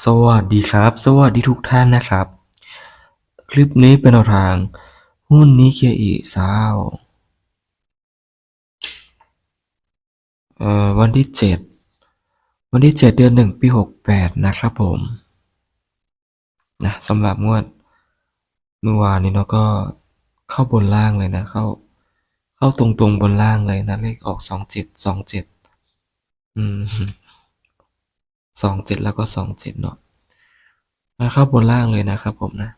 สวัสดีครับ สวัสดีทุกท่านนะครับ คลิปนี้เป็นแนวทาง หุ้นนิเคอิซาวเอ่อวันที่เจ็ดวันที่เจ็ดเดือนหนึ่งปีหกแปดนะครับผมนะสำหรับงวดเมื่อวานนี้เนาะก็เข้าบนล่างเลยนะ เข้า เข้าตรงๆบนล่างเลยนะ เลขออกสองเจ็ดสองเจ็ดอืม สองเจ็ดแล้วก็สองเจ็ดเนาะมาเข้าบนล่างเลยนะครับผมนะ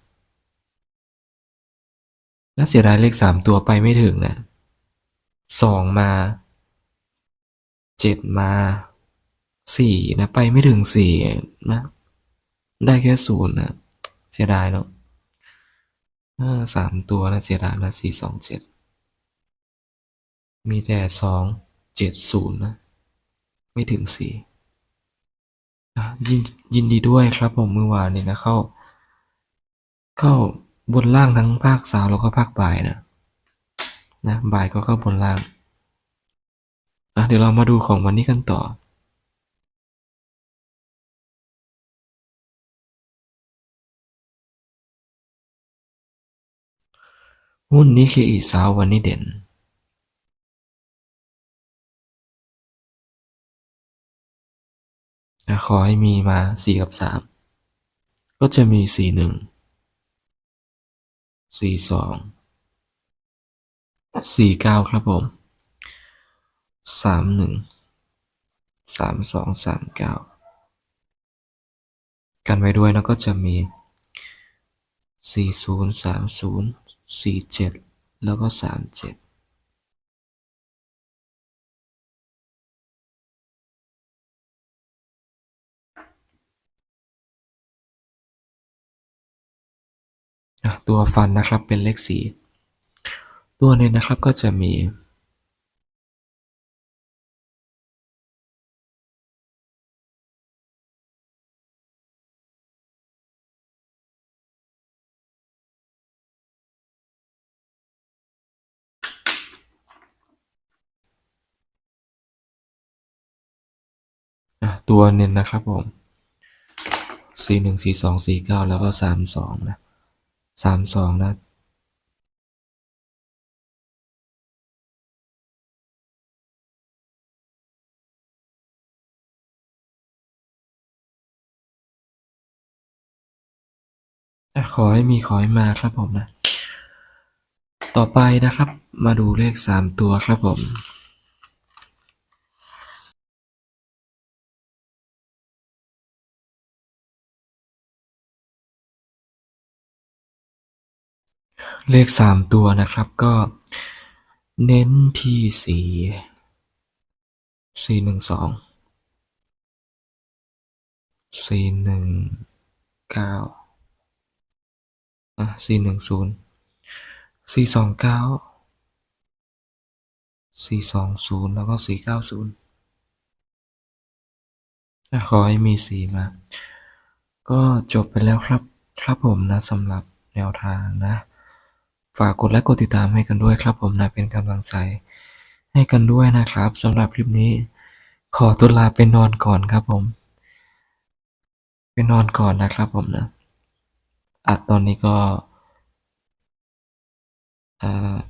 น่าเสียดายเลขสามตัวไปไม่ถึงนะสองมาเจ็ดมาสี่นะไปไม่ถึงสี่นะ ได้แค่ศูนย์นะเสียดายเนาะสามตัวนะเสียดายนะสี่สองเจ็ดมีแต่สองเจ็ดศูนย์นะ ไม่ถึงสี่ ยิน ยินดีด้วยครับผมเมื่อวานนี้นะ เข้า เข้าบนล่างทั้งภาคเช้าแล้วก็ภาคบ่ายนะ นะ บ่ายก็เข้าบนล่าง อะ เดี๋ยวเรามาดูของวันนี้กันต่อหุ้นนี้คืออีเช้าวันนี้เด่น ขอให้มีมา 4 กับ 3 ก็จะมี 4 1 4 2 4 9 ครับผม 3 1 3 2 3 9 กันไว้ด้วยนล้ก็จะมี 4 0 3 0 4 7 แล้วก็ 3 7 ตัวฟันนะครับเป็นเลขสี่ตัวเน้นะครับก็จะมีตัวเน้นนะครับผมสี่หนึ่งสี่สองสี่เก้าแล้วก็สามสองนะ สามสองนะอะขอให้มีขอให้มาครับผมนะ ต่อไปนะครับ มาดูเลขสามตัวครับผม เลขสามตัวนะครับก็เน้นที่สี่สี่หนึ่งสองสี่หนึ่งเก้าอะสี่หนึ่งศูนย์สี่สองเก้าสี่สองศูนย์แล้วก็สี่เก้าศูนย์ขอให้มีสีมา ก็จบไปแล้วครับ ครับผมนะสำหรับแนวทางนะ ฝากกดและกดติดตามให้กันด้วยครับผมนะเป็นกำลังใจ ให้กันด้วยนะครับสำหรับคลิปนี้ ขอตัวลาไปนอนก่อนครับผมไปนอนก่อนนะครับผมนะอัดตอนนี้ก็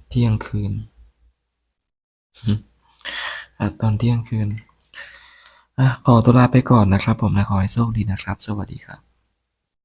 เที่ยงคืนอัดตอนเที่ยงคืนอขอตัวลาไปก่อนนะครับผมนะขอให้โชคดีนะครับ สวัสดีครับ